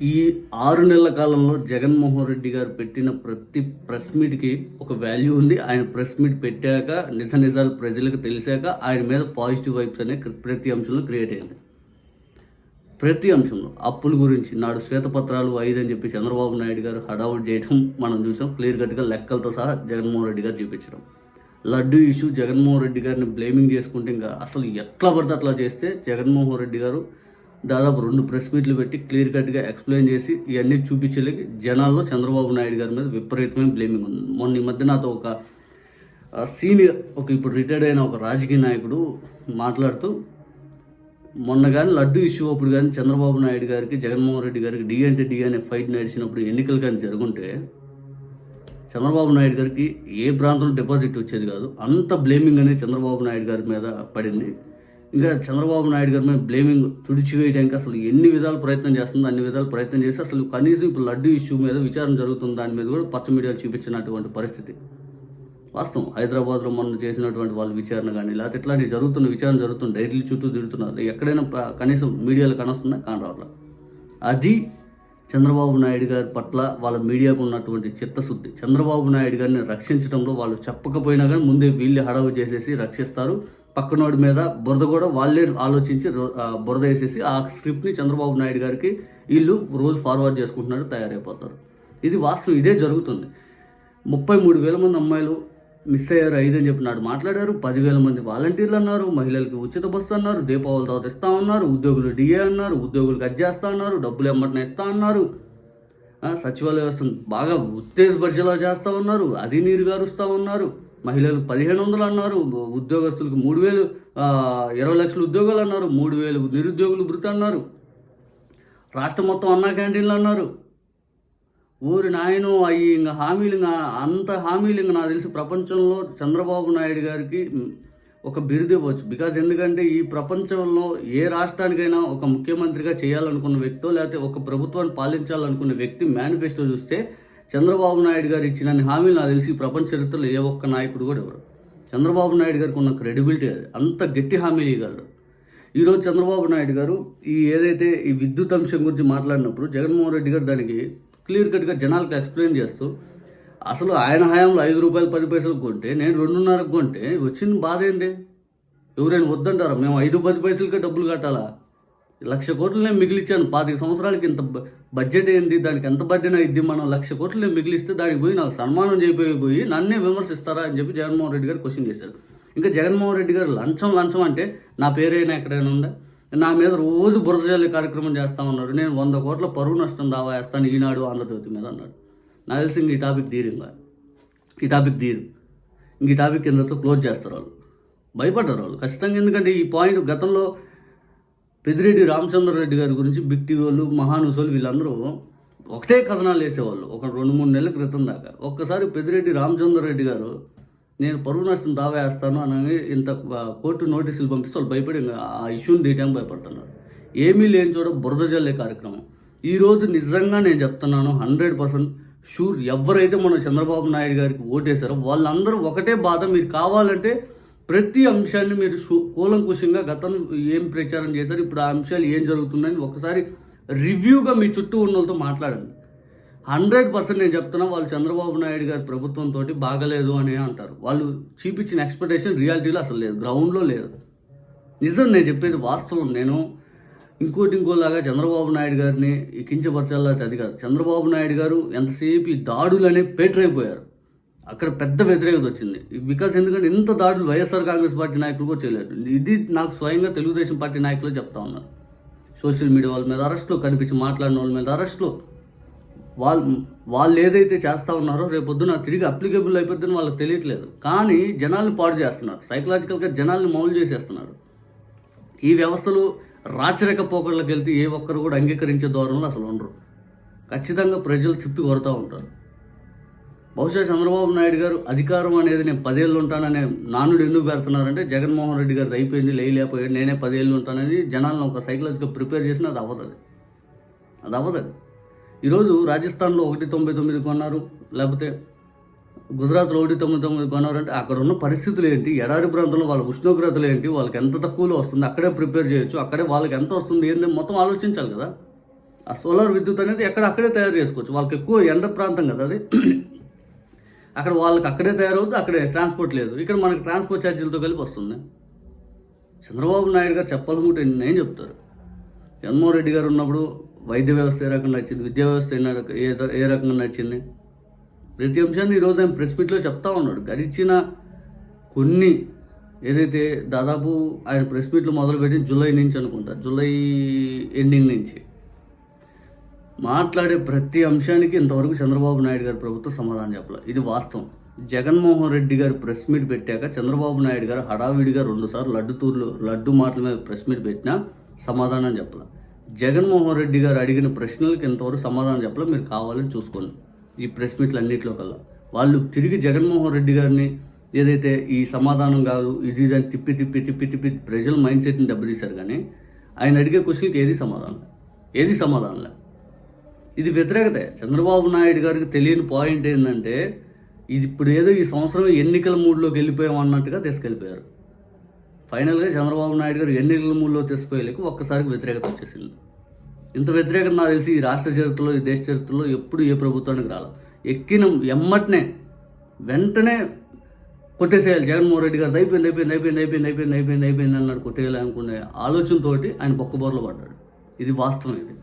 ఈ ఆరు నెలల కాలంలో జగన్మోహన్ రెడ్డి గారు పెట్టిన ప్రతి ప్రెస్ మీట్కి ఒక వాల్యూ ఉంది. ఆయన ప్రెస్ మీట్ పెట్టాక నిజ నిజాలు ప్రజలకు తెలిసాక ఆయన మీద పాజిటివ్ వైబ్స్ అనే ప్రతి అంశంలో క్రియేట్ అయింది. ప్రతి అంశంలో. అప్పుల గురించి నాడు శ్వేతపత్రాలు ఐదు అని చెప్పి చంద్రబాబు నాయుడు గారు హడావుడ్ చేయడం మనం చూసాం. క్లియర్ కట్గా లెక్కలతో సహా జగన్మోహన్ రెడ్డి గారు చూపించడం. లడ్డు ఇష్యూ జగన్మోహన్ రెడ్డి గారిని బ్లేమింగ్ చేసుకుంటే ఇంకా అసలు ఎట్లా పడితే అట్లా చేస్తే జగన్మోహన్ రెడ్డి గారు దాదాపు రెండు ప్రెస్ మీట్లు పెట్టి క్లియర్ కట్గా ఎక్స్ప్లెయిన్ చేసి ఇవన్నీ చూపించలేక జనాల్లో చంద్రబాబు నాయుడు గారి మీద విపరీతమైన బ్లేమింగ్ ఉంది. మొన్న ఈ మధ్య నాతో ఒక సీనియర్ ఒక ఇప్పుడు రిటైర్డ్ అయిన ఒక రాజకీయ నాయకుడు మాట్లాడుతూ మొన్న కానీ లడ్డు ఇష్యూ అప్పుడు కానీ చంద్రబాబు నాయుడు గారికి జగన్మోహన్ రెడ్డి గారికి డి అంటే డి అనే ఫైట్ నడిచినప్పుడు ఎన్నికలు కానీ జరుగుంటే చంద్రబాబు నాయుడు గారికి ఏ ప్రాంతంలో డిపాజిట్ వచ్చేది కాదు. అంత బ్లేమింగ్ అనేది చంద్రబాబు నాయుడు గారి మీద పడింది. ఇంకా చంద్రబాబు నాయుడు గారి మీద బ్లేమింగ్ తుడిచివేయడానికి అసలు ఎన్ని విధాలు ప్రయత్నం చేస్తుందో అన్ని విధాలు ప్రయత్నం చేసి అసలు కనీసం ఇప్పుడు లడ్డు ఇష్యూ మీద విచారణ జరుగుతుంది దాని మీద కూడా పచ్చ మీడియాలు చూపించినటువంటి పరిస్థితి. వాస్తవం. హైదరాబాద్లో మొన్న చేసినటువంటి వాళ్ళు విచారణ కానీ లేకపోతే ఇట్లాంటివి జరుగుతున్న విచారణ జరుగుతున్న డైరీల చుట్టూ తిరుగుతున్నారు. ఎక్కడైనా కనీసం మీడియాలో కనొస్తుందా? కానరావట్లా. అది చంద్రబాబు నాయుడు గారి పట్ల వాళ్ళ మీడియాకు ఉన్నటువంటి చిత్తశుద్ధి. చంద్రబాబు నాయుడు గారిని రక్షించడంలో వాళ్ళు చెప్పకపోయినా కానీ ముందే వీళ్ళు హడావు చేసేసి రక్షిస్తారు. పక్కనోడి మీద బురద కూడా వాళ్ళే ఆలోచించి బురద వేసేసి ఆ స్క్రిప్ట్ని చంద్రబాబు నాయుడు గారికి వీళ్ళు రోజు ఫార్వర్డ్ చేసుకుంటున్నారు తయారైపోతారు. ఇది వాస్తవం ఇదే జరుగుతుంది. ముప్పై మూడు వేల మంది అమ్మాయిలు మిస్ అయ్యారు ఐదు అని చెప్పినాడు మాట్లాడారు పదివేల మంది వాలంటీర్లు అన్నారు మహిళలకు ఉచిత బస్సు అన్నారు దీపావళి తర్వాత ఇస్తా ఉన్నారు ఉద్యోగులు డిఏ అన్నారు ఉద్యోగులు కట్ చేస్తా ఉన్నారు డబ్బులు ఎమ్మటనే ఇస్తా ఉన్నారు సచివాలయ వ్యవస్థను బాగా ఉత్తేజపరిచేలా చేస్తూ ఉన్నారు అది నీరు గారుస్తూ ఉన్నారు. మహిళలు పదిహేను వందలు అన్నారు ఉద్యోగస్తులకు మూడు వేలు ఇరవై లక్షల ఉద్యోగాలు అన్నారు మూడు వేలు నిరుద్యోగులు భృతి అన్నారు. రాష్ట్రం మొత్తం అన్నా క్యాంటీన్లు అన్నారు. ఊరి నాయను అవి ఇంకా హామీలు ఇంకా అంత హామీలు ఇంకా నాకు తెలిసి ప్రపంచంలో చంద్రబాబు నాయుడు గారికి ఒక బిరుదు ఇవ్వచ్చు. బికాజ్ ఎందుకంటే ఈ ప్రపంచంలో ఏ రాష్ట్రానికైనా ఒక ముఖ్యమంత్రిగా చేయాలనుకున్న వ్యక్తో లేకపోతే ఒక ప్రభుత్వాన్ని పాలించాలనుకున్న వ్యక్తి మేనిఫెస్టో చూస్తే చంద్రబాబు నాయుడు గారు ఇచ్చిన హామీలు నాకు తెలిసి ప్రపంచ చరిత్రలో ఏ ఒక్క నాయకుడు కూడా ఎవరు చంద్రబాబు నాయుడు గారికి ఉన్న క్రెడిబిలిటీ అది. అంత గట్టి హామీలు ఇవ్వగలరు. ఈరోజు చంద్రబాబు నాయుడు గారు ఈ ఏదైతే ఈ విద్యుత్ అంశం గురించి మాట్లాడినప్పుడు జగన్మోహన్ రెడ్డి గారు దానికి క్లియర్ కట్గా జనాలకు ఎక్స్ప్లెయిన్ చేస్తూ అసలు ఆయన హయాంలో ఐదు రూపాయలు పది పైసలకు కొంటే నేను రెండున్నరకు కొంటే వచ్చింది బాధ ఏంటి? ఎవరైనా వద్దంటారా? మేము ఐదు పది పైసలకే డబ్బులు కట్టాలా? లక్ష కోట్లు నేను మిగిలిచ్చాను. పాతిక సంవత్సరాలకి ఇంత బ- బడ్జెట్ ఏంటి దానికి ఎంత బడ్జెట్ అయింది మనం లక్ష కోట్లు నేను మిగిలిస్తే దానికి పోయి నాకు సన్మానం చేయబోయి పోయి నన్నే విమర్శిస్తారా అని చెప్పి జగన్మోహన్ రెడ్డి గారు క్వశ్చన్ చేశారు. ఇంకా జగన్మోహన్ రెడ్డి గారు లంచం లంచం అంటే నా పేరైనా ఎక్కడైనా ఉందా? నా మీద రోజు బురదజల్లే కార్యక్రమం చేస్తా ఉన్నారు. నేను వంద కోట్ల పరువు నష్టం దావా వేస్తాను ఈనాడు ఆంధ్రజ్యోతి మీద అన్నాడు. నాకు తెలిసి ఇంక ఈ టాపిక్ తీరు ఇంకా ఈ టాపిక్ తీరు. ఇంక ఈ టాపిక్ కిందతో క్లోజ్ చేస్తారు వాళ్ళు. భయపడ్డారు వాళ్ళు. ఖచ్చితంగా ఎందుకంటే ఈ పాయింట్ గతంలో పెద్దిరెడ్డి రామచంద్రరెడ్డి గారి గురించి బిగ్ టీవీ వాళ్ళు మహానుస్ వీళ్ళందరూ ఒకటే కథనాలు వేసేవాళ్ళు. ఒక రెండు మూడు నెలల క్రితం దాకా. ఒక్కసారి పెద్దిరెడ్డి రామచంద్రరెడ్డి గారు నేను పరువు నష్టం దావా వేస్తాను అని ఇంత కోర్టు నోటీసులు పంపిస్తే వాళ్ళు భయపడి ఆ ఇష్యూని తీయడానికి భయపడుతున్నారు. ఏమీ లేని చోట బురద జల్లే కార్యక్రమం. ఈరోజు నిజంగా నేను చెప్తున్నాను హండ్రెడ్ పర్సెంట్ షూర్. ఎవరైతే మన చంద్రబాబు నాయుడు గారికి ఓటేశారో వాళ్ళందరూ ఒకటే బాధ మీరు కావాలంటే ప్రతి అంశాన్ని మీరు కూలంకుశంగా కూలంకుషంగా గతం ఏం ప్రచారం చేశారు ఇప్పుడు ఆ అంశాలు ఏం జరుగుతుందని ఒకసారి రివ్యూగా మీ చుట్టూ ఉన్న వాళ్ళతో మాట్లాడండి. హండ్రెడ్ పర్సెంట్ నేను చెప్తున్నా వాళ్ళు చంద్రబాబు నాయుడు గారి ప్రభుత్వంతో బాగలేదు అని అంటారు. వాళ్ళు చూపించిన ఎక్స్పెక్టేషన్ రియాలిటీలో అసలు లేదు గ్రౌండ్లో లేదు. నిజం నేను చెప్పేది వాస్తవం. నేను ఇంకోటి ఇంకోలాగా చంద్రబాబు నాయుడు గారిని కించపరచాలి అది కాదు. చంద్రబాబు నాయుడు గారు ఎంతసేపు ఈ దాడులనే పేటరైపోయారు. అక్కడ పెద్ద వ్యతిరేకత వచ్చింది. బికాస్ ఎందుకంటే ఇంత దాడులు వైఎస్ఆర్ కాంగ్రెస్ పార్టీ నాయకులు కూడా చేయలేదు. ఇది నాకు స్వయంగా తెలుగుదేశం పార్టీ నాయకులు చెప్తా ఉన్నారు. సోషల్ మీడియా వాళ్ళ మీద అరెస్ట్లో కనిపించి మాట్లాడిన వాళ్ళ మీద అరెస్ట్లో వాళ్ళు వాళ్ళు ఏదైతే చేస్తా ఉన్నారో రేపొద్దున తిరిగి అప్లికేబుల్ అయిపోద్దని వాళ్ళకి తెలియట్లేదు. కానీ జనాల్ని పాడు చేస్తున్నారు. సైకలాజికల్గా జనాల్ని మౌలు చేసేస్తున్నారు. ఈ వ్యవస్థలు రాచరిక పోకడలకు వెళ్తే ఏ ఒక్కరు కూడా అంగీకరించే ధోరణిలో అసలు ఉండరు. ఖచ్చితంగా ప్రజలు తిప్పి కొడతా ఉంటారు. బహుశా చంద్రబాబు నాయుడు గారు అధికారం అనేది నేను పదేళ్ళు ఉంటాననే నానుడు ఎందుకు పెడుతున్నారంటే జగన్మోహన్ రెడ్డి గారు అయిపోయింది లేయలేకపోయాడు నేనే పదేళ్ళు ఉంటానని జనాలను ఒక సైకలాజికల్ ప్రిపేర్ చేసిన అది అవ్వదు అది. అది అవ్వదు ఈరోజు రాజస్థాన్లో ఒకటి తొంభై తొమ్మిది కొన్నారు లేకపోతే గుజరాత్లో ఒకటి తొమ్మిది తొమ్మిది కొన్నారు అంటే అక్కడ ఉన్న పరిస్థితులు ఏంటి ఎడారి ప్రాంతంలో వాళ్ళ ఉష్ణోగ్రతలు ఏంటి వాళ్ళకి ఎంత తక్కువలో వస్తుంది అక్కడే ప్రిపేర్ చేయొచ్చు అక్కడే వాళ్ళకి ఎంత వస్తుంది ఏంటి మొత్తం ఆలోచించాలి కదా. ఆ సోలార్ విద్యుత్ అనేది ఎక్కడ అక్కడే తయారు చేసుకోవచ్చు వాళ్ళకి ఎక్కువ ఎండ ప్రాంతం కదా అది. అక్కడ వాళ్ళకి అక్కడే తయారవుద్దు అక్కడే ట్రాన్స్పోర్ట్ లేదు. ఇక్కడ మనకి ట్రాన్స్పోర్ట్ ఛార్జీలతో కలిపి వస్తుంది. చంద్రబాబు నాయుడు గారు చెప్పాలనుకుంటే నేను చెప్తారు? జగన్మోహన్ రెడ్డి గారు ఉన్నప్పుడు వైద్య వ్యవస్థ ఏ రకంగా నచ్చింది విద్యా వ్యవస్థ ఏ ఏ ఏ రకంగా నచ్చింది ప్రతి అంశాన్ని ఈరోజు ఆయన ప్రెస్ మీట్లో చెప్తా ఉన్నాడు. గడిచిన కొన్ని ఏదైతే దాదాపు ఆయన ప్రెస్ మీట్లు మొదలుపెట్టి జూలై నుంచి అనుకుంటా జూలై ఎండింగ్ నుంచి. మాట్లాడే ప్రతి అంశానికి ఇంతవరకు చంద్రబాబు నాయుడు గారి ప్రభుత్వం సమాధానం చెప్పలేదు. ఇది వాస్తవం. జగన్మోహన్ రెడ్డి గారు ప్రెస్ మీట్ పెట్టాక చంద్రబాబు నాయుడు గారు హడావిడిగా రెండుసార్లు లడ్డు తూర్లు లడ్డు మాటల మీద ప్రెస్ మీట్ పెట్టినా సమాధానం చెప్పలే. జగన్మోహన్ రెడ్డి గారు అడిగిన ప్రశ్నలకు ఇంతవరకు సమాధానం చెప్పలే. మీరు కావాలని చూసుకోండి. ఈ ప్రెస్ మీట్లు అన్నింటిలో కల్లా వాళ్ళు తిరిగి జగన్మోహన్ రెడ్డి గారిని ఏదైతే ఈ సమాధానం కాదు ఇది దాన్ని అని తిప్పి తిప్పి తిప్పి తిప్పి ప్రజల మైండ్ సెట్ని దెబ్బతీశారు కానీ ఆయన అడిగే క్వశ్చన్కి ఏది సమాధానం? ఏది సమాధానం లే? ఇది వ్యతిరేకతే. చంద్రబాబు నాయుడు గారికి తెలియని పాయింట్ ఏంటంటే ఇది ఇప్పుడు ఏదో ఈ సంవత్సరం ఎన్నికల మూడ్లోకి వెళ్ళిపోయాం అన్నట్టుగా తీసుకెళ్ళిపోయారు. ఫైనల్గా చంద్రబాబు నాయుడు గారు ఎన్నికల మూడ్లో తీసుకుపోయేందుకు ఒక్కసారికి వ్యతిరేకత వచ్చేసింది. ఇంత వ్యతిరేకత నాకు తెలిసి ఈ రాష్ట్ర చరిత్రలో ఈ దేశ చరిత్రలో ఎప్పుడు ఏ ప్రభుత్వానికి రాలేదు. ఎక్కిన ఎమ్మటనే వెంటనే కొట్టేసేయాలి. జగన్మోహన్ రెడ్డి గారు అయిపోయింది అయిపోయింది అయిపోయింది అయిపోయింది అయిపోయింది అయిపోయింది అయిపోయింది అన్నాడు కొట్టేయాలి అనుకునే ఆలోచనతోటి ఆయన బొక్కబోర్లో పడ్డాడు. ఇది వాస్తవం ఇది.